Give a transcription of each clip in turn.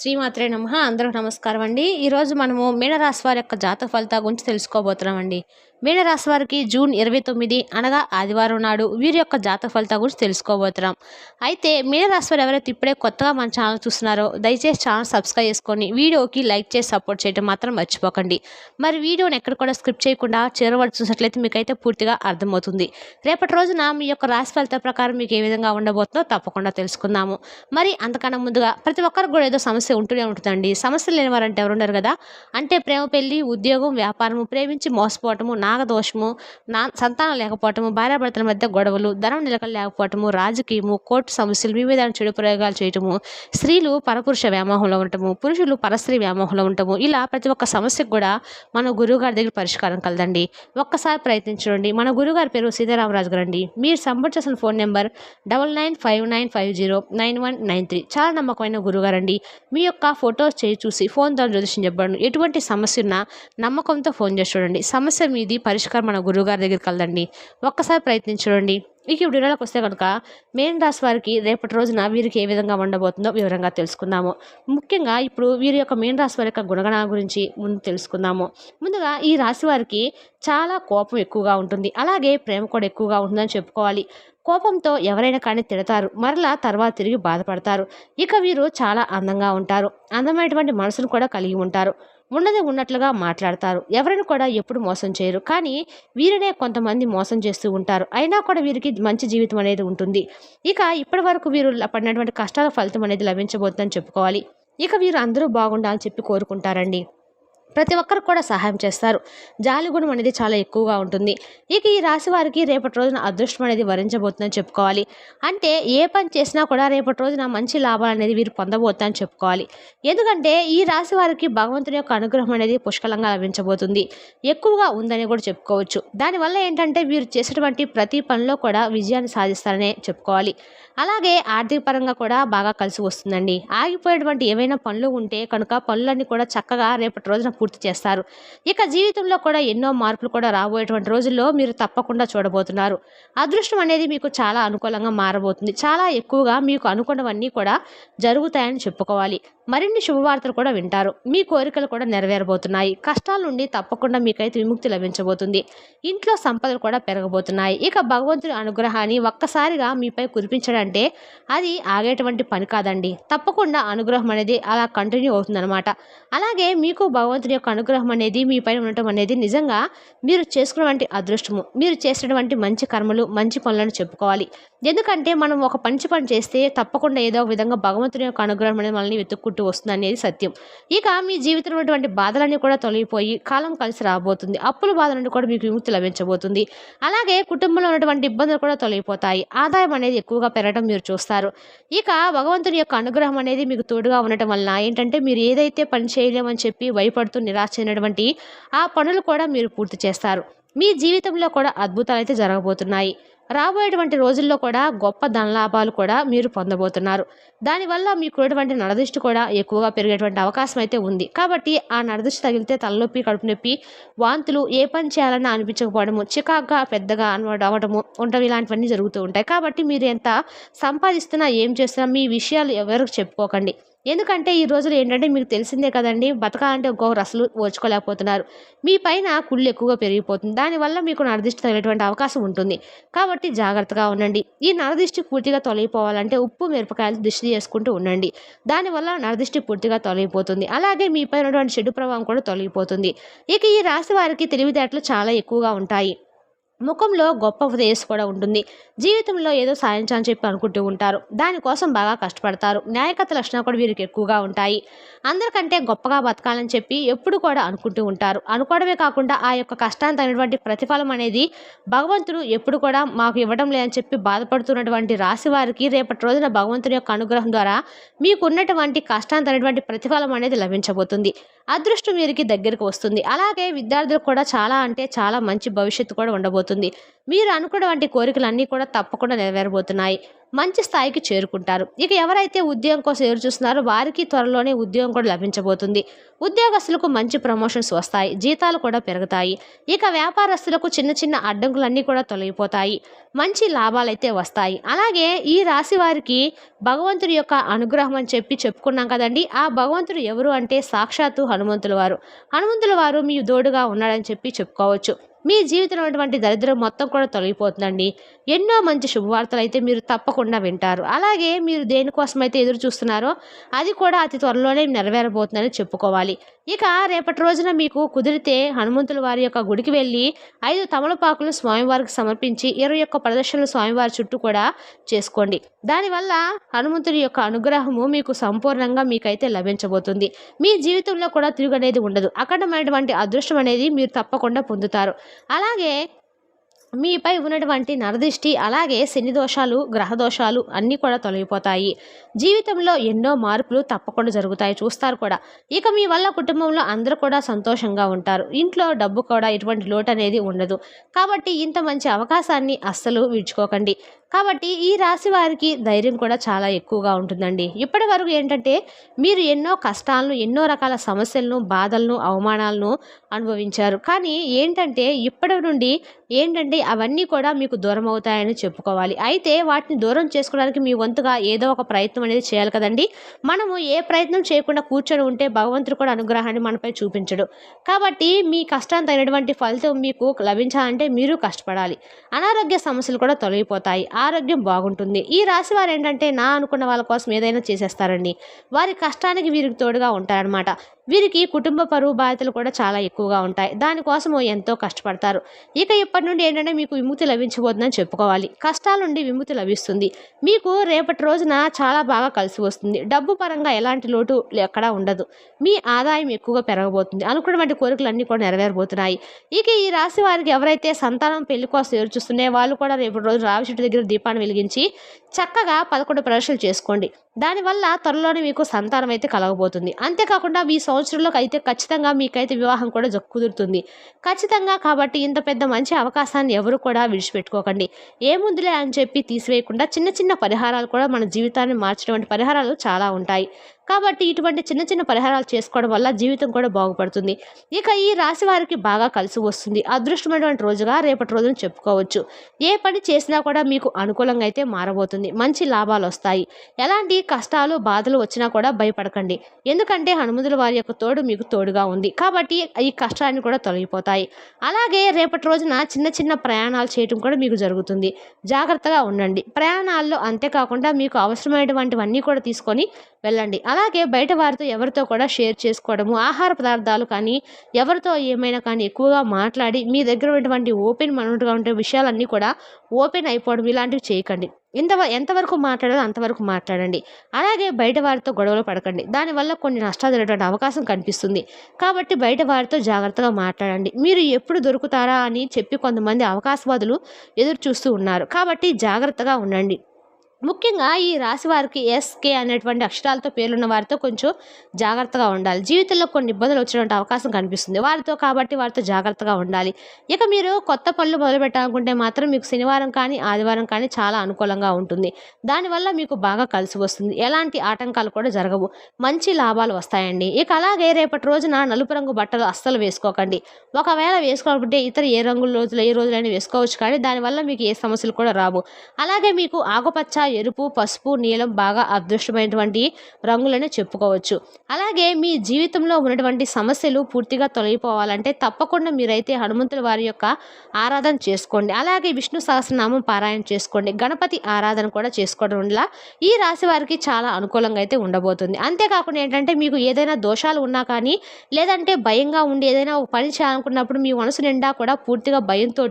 శ్రీమాత్రే నమ. అందరూ నమస్కారం అండి. ఈరోజు మనము మీనరాశి వారి యొక్క జాతక ఫలితాల గురించి తెలుసుకోబోతున్నామండి. మీనరాశి వారికి జూన్ ఇరవై తొమ్మిది అనగా ఆదివారం నాడు వీరి యొక్క జాతక ఫలితాల గురించి తెలుసుకోబోతున్నాం. అయితే మీనరాశి వారు ఎవరైతే ఇప్పుడే కొత్తగా మన ఛానల్ చూస్తున్నారో దయచేసి ఛానల్ సబ్స్క్రైబ్ చేసుకొని వీడియోకి లైక్ చేసి సపోర్ట్ చేయడం మాత్రం మర్చిపోకండి. మరి వీడియోని ఎక్కడ కూడా స్క్రిప్ట్ చేయకుండా చేరవడి చూసినట్లయితే మీకైతే పూర్తిగా అర్థమవుతుంది. రేపటి రోజున మీ యొక్క రాశి ఫలితాల ప్రకారం మీకు ఏ విధంగా ఉండబోతుందో తప్పకుండా తెలుసుకుందాము. మరి అంతకన్నా ముందుగా ప్రతి ఒక్కరికి కూడా ఏదో సమస్య ఉంటూనే ఉంటుందండి. సమస్యలు లేని వారంటే ఎవరు ఉండరు కదా? అంటే ప్రేమ పెళ్ళి ఉద్యోగం వ్యాపారము ప్రేమించి మోసపోవటము నాగదోషము నా సంతానం లేకపోవటము భార్యాభర్తల మధ్య గొడవలు ధనం నిలకలు లేకపోవటము రాజకీయము కోర్టు సమస్యలు వివిధ చెడు ప్రయోగాలు చేయటము స్త్రీలు పరపురుష వ్యామోహంలో ఉండటము పురుషులు పరస్త్రీ వ్యామోహంలో ఉండటము ఇలా ప్రతి ఒక్క సమస్యకు కూడా మన గురువుగారి దగ్గర పరిష్కారం కలదండి. ఒక్కసారి ప్రయత్నించండి. మన గురుగారి పేరు సీతారామరాజు గారు అండి మీరు సంబంధించిన phone number double nine five nine five zero nine one nine three. చాలా నమ్మకమైన గురుగారండి మీ యొక్క ఫొటోస్ చేయి చూసి ఫోన్ ద్వారా జ్యోతిషం చెప్పండి ఎటువంటి సమస్య ఉన్నా నమ్మకంతో ఫోన్ చేసి చూడండి. సమస్య మీది పరిష్కారం మన గురువుగారి దగ్గరికి వెళ్ళండి ఒక్కసారి ప్రయత్నించండి ఇక ఇప్పుడు వివరాలకు వస్తే కనుక మేన్ రాశి వారికి రేపటి రోజున వీరికి ఏ విధంగా ఉండబోతుందో వివరంగా తెలుసుకుందాము. ముఖ్యంగా ఇప్పుడు వీరి యొక్క మేన్ రాశి వారి యొక్క గుణగణాల గురించి ముందు తెలుసుకుందాము. ముందుగా ఈ రాశి వారికి చాలా కోపం ఎక్కువగా ఉంటుంది. అలాగే ప్రేమ కూడా ఎక్కువగా ఉంటుందని చెప్పుకోవాలి. కోపంతో ఎవరైనా కానీ తిడతారు. మరలా తర్వాత తిరిగి బాధపడతారు. ఇక వీరు చాలా అందంగా ఉంటారు. అందమైనటువంటి మనసును కూడా కలిగి ఉంటారు. ఉన్నది ఉన్నట్లుగా మాట్లాడతారు. ఎవరిని కూడా ఎప్పుడు మోసం చేయరు. కానీ వీరినే కొంతమంది మోసం చేస్తూ ఉంటారు. అయినా కూడా వీరికి మంచి జీవితం అనేది ఉంటుంది. ఇక ఇప్పటి వరకు వీరు పడినటువంటి కష్టాల ఫలితం అనేది లభించబోతుందని చెప్పుకోవాలి. ఇక వీరు అందరూ బాగుండాలని చెప్పి కోరుకుంటారండి. ప్రతి ఒక్కరికి కూడా సహాయం చేస్తారు. జాలి గుణం అనేది చాలా ఎక్కువగా ఉంటుంది. ఇక ఈ రాశి వారికి రేపటి రోజున అదృష్టం అనేది వరించబోతుందని చెప్పుకోవాలి. అంటే ఏ పని చేసినా కూడా రేపటి రోజున మంచి లాభాలు అనేది వీరు పొందబోతుందని చెప్పుకోవాలి. ఎందుకంటే ఈ రాశి వారికి భగవంతుని యొక్క అనుగ్రహం అనేది పుష్కలంగా లభించబోతుంది. ఎక్కువగా ఉందని కూడా చెప్పుకోవచ్చు. దానివల్ల ఏంటంటే వీరు చేసేటువంటి ప్రతి పనిలో కూడా విజయాన్ని సాధిస్తారనే చెప్పుకోవాలి. అలాగే ఆర్థిక పరంగా కూడా బాగా కలిసి వస్తుందండి. ఆగిపోయేటువంటి ఏవైనా పనులు ఉంటే కనుక పనులన్నీ కూడా చక్కగా రేపటి రోజున పూర్తి చేస్తారు. ఇక జీవితంలో కూడా ఎన్నో మార్పులు కూడా రాబోయేటువంటి రోజుల్లో మీరు తప్పకుండా చూడబోతున్నారు. అదృష్టం అనేది మీకు చాలా అనుకూలంగా మారబోతుంది. చాలా ఎక్కువగా మీకు అనుకున్నవన్నీ కూడా జరుగుతాయని చెప్పుకోవాలి. మరిన్ని శుభవార్తలు కూడా వింటారు. మీ కోరికలు కూడా నెరవేరబోతున్నాయి. కష్టాల నుండి తప్పకుండా మీకైతే విముక్తి లభించబోతుంది. ఇంట్లో సంపదలు కూడా పెరగబోతున్నాయి. ఇక భగవంతుని అనుగ్రహాన్ని ఒక్కసారిగా మీపై కురిపించడంటే అది ఆగేటువంటి పని కాదండి. తప్పకుండా అనుగ్రహం అనేది అలా కంటిన్యూ అవుతుందన్నమాట. అలాగే మీకు భగవంతుని యొక్క అనుగ్రహం అనేది మీపై ఉండటం అనేది నిజంగా మీరు చేసుకున్నటువంటి అదృష్టము. మీరు చేసినటువంటి మంచి కర్మలు మంచి పనులను చెప్పుకోవాలి. ఎందుకంటే మనం ఒక మంచి పని చేస్తే తప్పకుండా ఏదో ఒక విధంగా భగవంతుని యొక్క అనుగ్రహం అనేది మనల్ని వెతుక్కుంటూ వస్తుంది అనేది సత్యం. ఇక మీ జీవితంలో ఉన్నటువంటి బాధలన్నీ కూడా తొలగిపోయి కాలం కలిసి రాబోతుంది. అప్పుల బాధ నుండి కూడా మీకు విముక్తి లభించబోతుంది. అలాగే కుటుంబంలో ఉన్నటువంటి ఇబ్బందులు కూడా తొలగిపోతాయి. ఆదాయం అనేది ఎక్కువగా పెరగడం మీరు చూస్తారు. ఇక భగవంతుని యొక్క అనుగ్రహం అనేది మీకు తోడుగా ఉండటం వలన ఏంటంటే మీరు ఏదైతే పని చేయలేమని చెప్పి భయపడుతూ నిరాశ చెందినటువంటి ఆ పనులు కూడా మీరు పూర్తి చేస్తారు. మీ జీవితంలో కూడా అద్భుతాలు అయితే జరగబోతున్నాయి. రాబోయేటువంటి రోజుల్లో కూడా గొప్ప ధనలాభాలు కూడా మీరు పొందబోతున్నారు. దానివల్ల మీకున్నటువంటి నడదృష్టి కూడా ఎక్కువగా పెరిగేటువంటి అవకాశం అయితే ఉంది. కాబట్టి ఆ నడదృష్టి తగిలితే తలనొప్పి కడుపు నొప్పి వాంతులు ఏ పని చేయాలన్నా అనిపించకపోవడము చికాగ్గా పెద్దగా అవ్వడము ఉండడం ఇలాంటివన్నీ జరుగుతూ ఉంటాయి. కాబట్టి మీరు ఎంత సంపాదిస్తున్నా ఏం చేస్తున్నా మీ విషయాలు ఎవరికి చెప్పుకోకండి. ఎందుకంటే ఈ రోజులు ఏంటంటే మీకు తెలిసిందే కదండి బతకాలంటే ఒక్కొక్క అసలు ఓర్చుకోలేకపోతున్నారు. మీ పైన కుళ్ళు ఎక్కువగా పెరిగిపోతుంది. దానివల్ల మీకు నరదిష్టి తగిలేటువంటి అవకాశం ఉంటుంది. కాబట్టి జాగ్రత్తగా ఉండండి. ఈ నరదిష్టి పూర్తిగా తొలగిపోవాలంటే ఉప్పు మిరపకాయలు దిష్టి చేసుకుంటూ ఉండండి. దానివల్ల నరదిష్టి పూర్తిగా తొలగిపోతుంది. అలాగే మీ పైన ఉన్నటువంటి చెడు ప్రభావం కూడా తొలగిపోతుంది. ఇక ఈ రాశి వారికి తెలివితేటలు చాలా ఎక్కువగా ఉంటాయి. ముఖంలో గొప్ప ఉదయస్సు కూడా ఉంటుంది. జీవితంలో ఏదో సాధించాలని చెప్పి అనుకుంటూ ఉంటారు. దానికోసం బాగా కష్టపడతారు. న్యాయకత లక్షణాలు కూడా వీరికి ఎక్కువగా ఉంటాయి. అందరికంటే గొప్పగా బతకాలని చెప్పి ఎప్పుడు కూడా అనుకుంటూ ఉంటారు. అనుకోవడమే కాకుండా ఆ యొక్క కష్టానికి తగినటువంటి ప్రతిఫలం అనేది భగవంతుడు ఎప్పుడు కూడా మాకు ఇవ్వడం లేదని చెప్పి బాధపడుతున్నటువంటి రాశి వారికి రేపటి రోజున భగవంతుని యొక్క అనుగ్రహం ద్వారా మీకున్నటువంటి కష్టానికి తగినటువంటి ప్రతిఫలం అనేది లభించబోతుంది. అదృష్టం వీరికి దగ్గరికి వస్తుంది. అలాగే విద్యార్థులకు కూడా చాలా అంటే చాలా మంచి భవిష్యత్తు కూడా ఉండబోతుంది. మీరు అనుకున్నటువంటి కోరికలన్నీ కూడా తప్పకుండా నెరవేరబోతున్నాయి. మంచి స్థాయికి చేరుకుంటారు. ఇక ఎవరైతే ఉద్యోగం కోసం ఎదురు చూస్తున్నారో వారికి త్వరలోనే ఉద్యోగం కూడా లభించబోతుంది. ఉద్యోగస్తులకు మంచి ప్రమోషన్స్ వస్తాయి. జీతాలు కూడా పెరుగుతాయి. ఇక వ్యాపారస్తులకు చిన్న చిన్న అడ్డంకులన్నీ కూడా తొలగిపోతాయి. మంచి లాభాలైతే వస్తాయి. అలాగే ఈ రాశి వారికి భగవంతుడి యొక్క అనుగ్రహం అని చెప్పి చెప్పుకున్నాం కదండి. ఆ భగవంతుడు ఎవరు అంటే సాక్షాత్తు హనుమంతుల వారు. హనుమంతుల వారు మీ దోడుగా ఉన్నాడని చెప్పి చెప్పుకోవచ్చు. మీ జీవితంలో ఉన్నటువంటి దరిద్రం మొత్తం కూడా తొలగిపోతుందండి. ఎన్నో మంచి శుభవార్తలు అయితే మీరు తప్పకుండా వింటారు. అలాగే మీరు దేనికోసం అయితే ఎదురు చూస్తున్నారో అది కూడా అతి త్వరలోనే నెరవేరబోతుందని చెప్పుకోవాలి. ఇక రేపటి రోజున మీకు కుదిరితే హనుమంతుల వారి యొక్క గుడికి వెళ్ళి ఐదు తమలపాకులు స్వామివారికి సమర్పించి ఇరవై యొక్క ప్రదర్శనలు స్వామివారి చుట్టూ కూడా చేసుకోండి. దానివల్ల హనుమంతుడి యొక్క అనుగ్రహము మీకు సంపూర్ణంగా మీకైతే లభించబోతుంది. మీ జీవితంలో కూడా తిరుగు అనేది ఉండదు. అఖండమైనటువంటి అదృష్టం అనేది మీరు తప్పకుండా పొందుతారు. అలాగే మీపై ఉన్నటువంటి నరదిష్టి అలాగే శని దోషాలు గ్రహ దోషాలు అన్నీ కూడా తొలగిపోతాయి. జీవితంలో ఎన్నో మార్పులు తప్పకుండా జరుగుతాయి చూస్తారు కూడా. ఇక మీ వల్ల కుటుంబంలో అందరూ కూడా సంతోషంగా ఉంటారు. ఇంట్లో డబ్బు కూడా ఎటువంటి లోటు అనేది ఉండదు. కాబట్టి ఇంత మంచి అవకాశాన్ని అస్సలు విడుచుకోకండి కాబట్టి ఈ రాశి వారికి ధైర్యం కూడా చాలా ఎక్కువగా ఉంటుందండి. ఇప్పటి వరకు ఏంటంటే మీరు ఎన్నో కష్టాలను ఎన్నో రకాల సమస్యలను బాధలను అవమానాలను అనుభవించారు. కానీ ఏంటంటే ఇప్పటి నుండి ఏంటంటే అవన్నీ కూడా మీకు దూరం అవుతాయని చెప్పుకోవాలి. అయితే వాటిని దూరం చేసుకోవడానికి మీ వంతుగా ఏదో ఒక ప్రయత్నం అనేది చేయాలి కదండి. మనము ఏ ప్రయత్నం చేయకుండా కూర్చొని ఉంటే భగవంతుడు కూడా అనుగ్రహాన్ని మనపై చూపించడు. కాబట్టి మీ కష్టానికి తగినటువంటి ఫలితం మీకు లభించాలంటే మీరు కష్టపడాలి. అనారోగ్య సమస్యలు కూడా తొలగిపోతాయి. ఆరోగ్యం బాగుంటుంది. ఈ రాశి వారు ఏంటంటే నా అనుకున్న వాళ్ళ కోసం ఏదైనా చేసేస్తారండి. వారి కష్టానికి వీరికి తోడుగా ఉంటారనమాట వీరికి కుటుంబ పరువు బాధ్యతలు కూడా చాలా ఎక్కువగా ఉంటాయి. దానికోసము ఎంతో కష్టపడతారు. ఇక ఇప్పటి నుండి ఏంటంటే మీకు విముక్తి లభించబోతుందని చెప్పుకోవాలి. కష్టాల నుండి విముక్తి లభిస్తుంది. మీకు రేపటి రోజున చాలా బాగా కలిసి వస్తుంది. డబ్బు పరంగా ఎలాంటి లోటు ఎక్కడా ఉండదు. మీ ఆదాయం ఎక్కువగా పెరగబోతుంది. అనుకున్నటువంటి కోరికలు అన్నీ కూడా నెరవేరబోతున్నాయి. ఇక ఈ రాశి వారికి ఎవరైతే సంతానం పెళ్ళి కోసం ఎదురు చూస్తుండే వాళ్ళు కూడా రేపటి రోజు రావి చెట్టు దగ్గర దీపాన్ని వెలిగించి చక్కగా పదకొండు ప్రదర్శనలు చేసుకోండి. దానివల్ల త్వరలోనే మీకు సంతానం అయితే కలగబోతుంది. అంతేకాకుండా ఈ సంవత్సరంలోకి అయితే ఖచ్చితంగా మీకైతే వివాహం కూడా కుదురుతుంది. ఖచ్చితంగా కాబట్టి ఇంత పెద్ద మంచి అవకాశాన్ని ఎవరు కూడా విడిచిపెట్టుకోకండి. ఏముందిలే అని చెప్పి తీసివేయకుండా చిన్న చిన్న పరిహారాలు కూడా మన జీవితాన్ని మార్చినటువంటి పరిహారాలు చాలా ఉంటాయి. కాబట్టి ఇటువంటి చిన్న చిన్న పరిహారాలు చేసుకోవడం వల్ల జీవితం కూడా బాగుపడుతుంది. ఇక ఈ రాశి వారికి బాగా కలిసి వస్తుంది. అదృష్టమైనటువంటి రోజుగా రేపటి రోజున చెప్పుకోవచ్చు. ఏ పని చేసినా కూడా మీకు అనుకూలంగా అయితే మారబోతుంది. మంచి లాభాలు వస్తాయి. ఎలాంటి కష్టాలు బాధలు వచ్చినా కూడా భయపడకండి. ఎందుకంటే హనుమంతుల వారి యొక్క తోడు మీకు తోడుగా ఉంది. కాబట్టి ఈ కష్టాన్ని కూడా తొలగిపోతాయి. అలాగే రేపటి రోజున చిన్న చిన్న ప్రయాణాలు చేయటం కూడా మీకు జరుగుతుంది. జాగ్రత్తగా ఉండండి. ప్రయాణాల్లో అంతేకాకుండా మీకు అవసరమైనటువంటివన్నీ కూడా తీసుకొని వెళ్ళండి. అలాగే బయట వారితో ఎవరితో కూడా షేర్ చేసుకోవడము ఆహార పదార్థాలు కానీ ఎవరితో ఏమైనా కానీ ఎక్కువగా మాట్లాడి మీ దగ్గర ఉన్నటువంటి ఓపెన్ మనటుగా ఉండే విషయాలన్నీ కూడా ఓపెన్ అయిపోవడం ఇలాంటివి చేయకండి. ఇంత ఎంతవరకు మాట్లాడాలో అంతవరకు మాట్లాడండి. అలాగే బయట వారితో గొడవలు పడకండి. దానివల్ల కొన్ని నష్టాలు జరిగేటువంటి అవకాశం కనిపిస్తుంది. కాబట్టి బయట వారితో జాగ్రత్తగా మాట్లాడండి. మీరు ఎప్పుడు దొరుకుతారా అని చెప్పి కొంతమంది అవకాశవాదులు ఎదురు చూస్తూ ఉన్నారు. కాబట్టి జాగ్రత్తగా ఉండండి. ముఖ్యంగా ఈ రాశి వారికి ఎస్కే అనేటువంటి అక్షరాలతో పేర్లున్న వారితో కొంచెం జాగ్రత్తగా ఉండాలి. జీవితంలో కొన్ని ఇబ్బందులు వచ్చినటువంటి అవకాశం కనిపిస్తుంది. వారితో కాబట్టి వారితో జాగ్రత్తగా ఉండాలి. ఇక మీరు కొత్త పనులు మొదలు పెట్టాలనుకుంటే మాత్రం మీకు శనివారం కానీ ఆదివారం కానీ చాలా అనుకూలంగా ఉంటుంది. దానివల్ల మీకు బాగా కలిసి వస్తుంది. ఎలాంటి ఆటంకాలు కూడా జరగవు. మంచి లాభాలు వస్తాయండి. ఇక అలాగే రేపటి రోజున నలుపు రంగు బట్టలు అస్సలు వేసుకోకండి. ఒకవేళ వేసుకోవాలంటే ఇతర ఏ రంగుల రోజులు ఏ రోజులైనా వేసుకోవచ్చు కానీ దానివల్ల మీకు ఏ సమస్యలు కూడా రావు. అలాగే మీకు ఆకుపచ్చ ఎరుపు పసుపు నీలం బాగా అదృష్టమైనటువంటి రంగులని చెప్పుకోవచ్చు. అలాగే మీ జీవితంలో ఉన్నటువంటి సమస్యలు పూర్తిగా తొలగిపోవాలంటే తప్పకుండా మీరైతే హనుమంతుల వారి యొక్క ఆరాధన చేసుకోండి. అలాగే విష్ణు సహస్రనామం పారాయణ చేసుకోండి. గణపతి ఆరాధన కూడా చేసుకోవడం వల్ల ఈ రాశి వారికి చాలా అనుకూలంగా అయితే ఉండబోతుంది. అంతేకాకుండా ఏంటంటే మీకు ఏదైనా దోషాలు ఉన్నా కానీ లేదంటే భయంగా ఉండి ఏదైనా ఒక పని చేయాలనుకున్నప్పుడు మీ మనసు నిండా కూడా పూర్తిగా భయంతో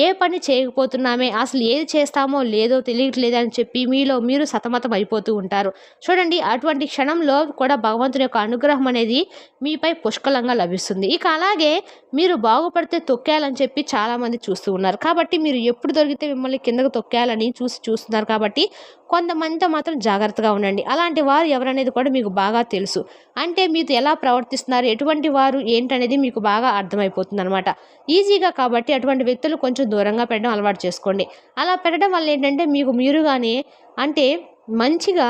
ఏ పని చేయకపోతున్నామే అసలు ఏది చేస్తామో లేదో తెలియట్లేదు అని చెప్పి మీలో మీరు సతమతం అయిపోతూ ఉంటారు. చూడండి అటువంటి క్షణంలో కూడా భగవంతుని యొక్క అనుగ్రహం అనేది మీపై పుష్కలంగా లభిస్తుంది. ఇక అలాగే మీరు బాగుపడితే తొక్కేయాలని చెప్పి చాలామంది చూస్తూ ఉన్నారు. కాబట్టి మీరు ఎప్పుడు దొరికితే మిమ్మల్ని కిందకు తొక్కేయాలని చూసి చూస్తున్నారు కాబట్టి కొంతమందితో మాత్రం జాగ్రత్తగా ఉండండి. అలాంటి వారు ఎవరనేది కూడా మీకు బాగా తెలుసు. అంటే మీతో ఎలా ప్రవర్తిస్తున్నారు ఎటువంటి వారు ఏంటనేది మీకు బాగా అర్థమైపోతుంది అనమాట ఈజీగా కాబట్టి అటువంటి వ్యక్తులు కొంచెం దూరంగా పెట్టడం అలవాటు చేసుకోండి. అలా పెట్టడం వల్ల ఏంటంటే మీకు మీరుగానే కానీ అంటే మంచిగా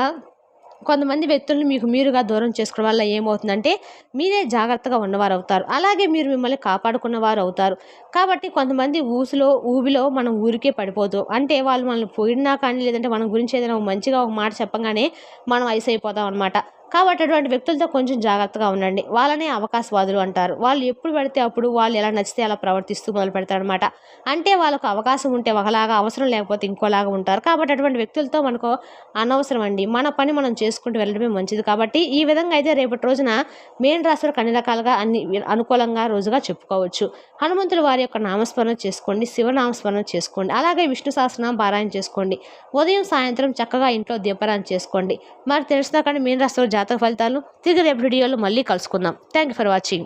కొంతమంది వ్యక్తులను మీకు మీరుగా దూరం చేసుకోవడం వల్ల ఏమవుతుందంటే మీరే జాగ్రత్తగా ఉన్నవారు అవుతారు. అలాగే మీరు మిమ్మల్ని కాపాడుకున్న వారు అవుతారు. కాబట్టి కొంతమంది ఊసులో ఊబిలో మనం ఊరికే పడిపోతాం అంటే వాళ్ళు మనల్ని పోయినా కానీ లేదంటే మన గురించి ఏదైనా మంచిగా ఒక మాట చెప్పగానే మనం ఐస్ అయిపోతాం అనమాట కాబట్టి అటువంటి వ్యక్తులతో కొంచెం జాగ్రత్తగా ఉండండి. వాళ్ళనే అవకాశవాదులు అంటారు. వాళ్ళు ఎప్పుడు పడితే అప్పుడు వాళ్ళు ఎలా నచ్చితే అలా ప్రవర్తిస్తూ మొదలు పెడతారనమాట అంటే వాళ్ళకు అవకాశం ఉంటే ఒకలాగా అవసరం లేకపోతే ఇంకోలాగా ఉంటారు. కాబట్టి అటువంటి వ్యక్తులతో మనకు అనవసరం అండి. మన పని మనం చేసుకుంటూ వెళ్ళడమే మంచిది. కాబట్టి ఈ విధంగా అయితే రేపటి రోజున మేన్ రాశులకు అన్ని రకాలుగా అన్ని అనుకూలంగా రోజుగా చెప్పుకోవచ్చు. హనుమంతుడు వారి యొక్క నామస్మరణ చేసుకోండి. శివనామస్మరణ చేసుకోండి. అలాగే విష్ణు సహస్రనామం పారాయణ చేసుకోండి. ఉదయం సాయంత్రం చక్కగా ఇంట్లో దీపారాయణ చేసుకోండి. మరి తెలిసిన కానీ మేన్ రాశి జాతక ఫలితాలు. తిరిగి రేపు వీడియోలో మళ్ళీ కలుసుకుందాం. Thank you for watching